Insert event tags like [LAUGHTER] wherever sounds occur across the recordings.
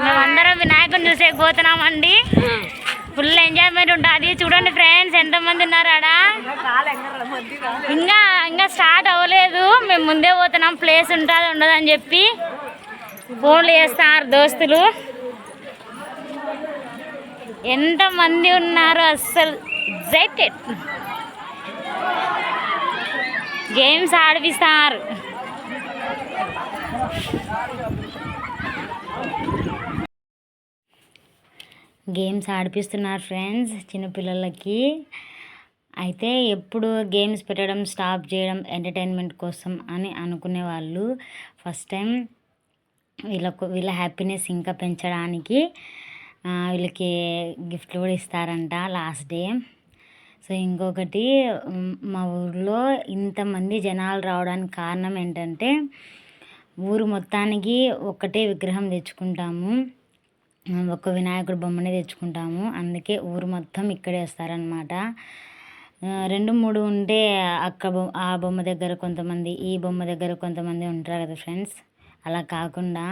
మేమందరం వినాయకుని చూసేకపోతున్నామండి full enjoyment ఉంటుంది. చూడండి ఫ్రెండ్స్ ఎంతమంది ఉన్నారు ఆడ ఇంకా ఇంకా స్టార్ట్ అవ్వలేదు. మేము ముందే పోతున్నాం. ప్లేస్ ఉంటుంది ఉండదు అని చెప్పి ఫోన్లు చేస్తున్నారు దోస్తులు. ఎంతమంది ఉన్నారు అస్సలు ఎగ్జైటెడ్ గేమ్స్ ఆడిపిస్తారు గేమ్స్ ఆడిపిస్తున్నారు ఫ్రెండ్స్ చిన్నపిల్లలకి అయితే ఎప్పుడు గేమ్స్ పెట్టడం స్టాప్ చేయడం ఎంటర్టైన్మెంట్ కోసం అని అనుకునే వాళ్ళు ఫస్ట్ టైం వీళ్ళకు వీళ్ళ హ్యాపీనెస్ ఇంకా పెంచడానికి వీళ్ళకి గిఫ్ట్లు కూడా ఇస్తారంట లాస్ట్ డే. సో ఇంకొకటి మా ఊర్లో ఇంతమంది జనాలు రావడానికి కారణం ఏంటంటే ఊరు మొత్తానికి ఒకటే విగ్రహం తెచ్చుకుంటాము. ఒక వినాయకుడు బొమ్మనే తెచ్చుకుంటాము. అందుకే ఊరు మొత్తం ఇక్కడే వస్తారనమాట రెండు మూడు ఉంటే అక్క బొమ్మ ఆ బొమ్మ దగ్గర కొంతమంది ఈ బొమ్మ దగ్గర కొంతమంది ఉంటారు కదా ఫ్రెండ్స్. అలా కాకుండా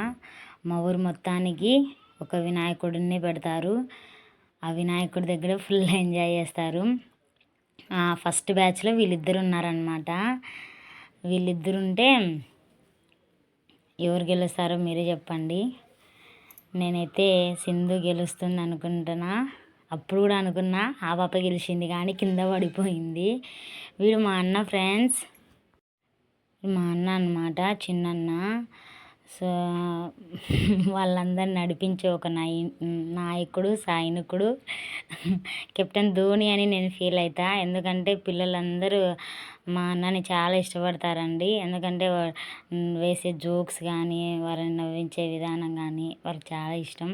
మా ఊరు మొత్తానికి ఒక వినాయకుడిని పెడతారు. ఆ వినాయకుడి దగ్గర ఫుల్ ఎంజాయ్ చేస్తారు. ఫస్ట్ బ్యాచ్లో వీళ్ళిద్దరు ఉన్నారనమాట వీళ్ళిద్దరు ఉంటే ఎవరు గెలుస్తారో మీరే చెప్పండి. నేనైతే సింధు గెలుస్తుంది అనుకుంటున్నా అప్పుడు కూడా అనుకున్నా ఆ పాప గెలిచింది కానీ కింద పడిపోయింది. వీడు మా అన్న ఫ్రెండ్స్. మా అన్న అనమాట చిన్నన్న. సో వాళ్ళందరిని నడిపించే ఒక నాయ నాయకుడు సైనికుడు కెప్టెన్ ధోని అని నేను ఫీల్ అవుతా ఎందుకంటే పిల్లలందరూ మా అన్నని చాలా ఇష్టపడతారండి. ఎందుకంటే వేసే జోక్స్ కానీ వారిని నవ్వించే విధానం కానీ వారికి చాలా ఇష్టం.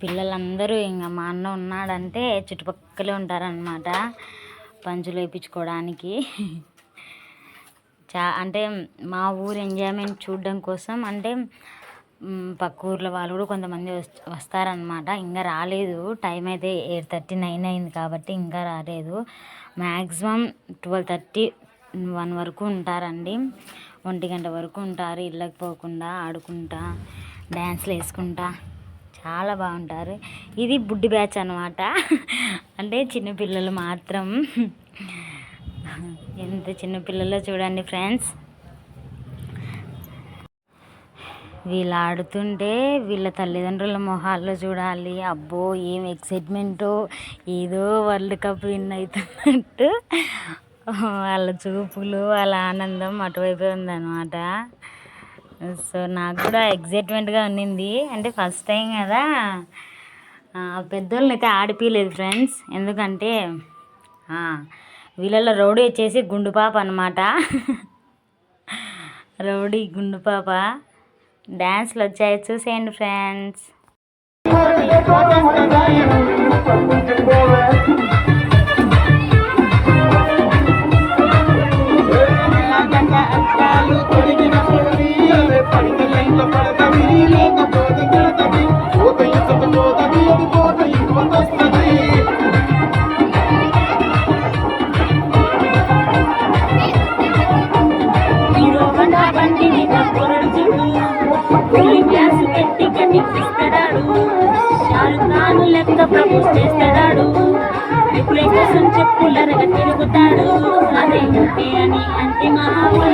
పిల్లలందరూ ఇంకా మా అన్న ఉన్నాడంటే చుట్టుపక్కలే ఉంటారనమాట పంచులు వేయించుకోవడానికి చా అంటే మా ఊరు ఎంజాయ్మెంట్ చూడడం కోసం అంటే పక్క ఊర్ల వాళ్ళు కూడా కొంతమంది వస్- వస్తారనమాట ఇంకా రాలేదు. టైం అయితే ఎయిట్ థర్టీ నైన్ అయింది కాబట్టి ఇంకా రాలేదు. మ్యాక్సిమం ట్వెల్వ్ థర్టీ వన్ వరకు ఉంటారండి. ఒంటి గంట వరకు ఉంటారు. ఇళ్ళకి పోకుండా ఆడుకుంటా డ్యాన్స్లు వేసుకుంటా. చాలా బాగుంటారు. ఇది బుడ్డి బ్యాచ్ అనమాట [LAUGHS] అంటే చిన్నపిల్లలు మాత్రం. ఎంత చిన్నపిల్లలో చూడండి ఫ్రెండ్స్. వీళ్ళు ఆడుతుంటే వీళ్ళ తల్లిదండ్రుల మొహాల్లో చూడాలి. అబ్బో ఏం ఎక్సైట్మెంటో ఏదో వరల్డ్ కప్ విన్ అవుతున్నట్టు. వాళ్ళ చూపులు వాళ్ళ ఆనందం అటువైపే ఉందన్నమాట. సో నాకు కూడా ఎగ్జైట్మెంట్గా ఉన్నింది. అంటే ఫస్ట్ టైం కదా. పెద్దోళ్ళని అయితే ఆడిపియలేదు ఫ్రెండ్స్. ఎందుకంటే వీళ్ళల్లో వీళ్ళలో రౌడీ వచ్చేసి గుండు పాప అనమాట రౌడీ గుండు పాప. డ్యాన్స్లు వచ్చాయి చూసేయండి ఫ్రెండ్స్. కూలింగ్ గ్లాస్ పెట్టి కనిపిస్తాడు షారుఖ్ లెక్క ప్రపోజ్ చేస్తాడు. రిప్లై కోసం చెప్పులరగా తిరుగుతాడు. అదే అంటే అని అంటే మహాబలి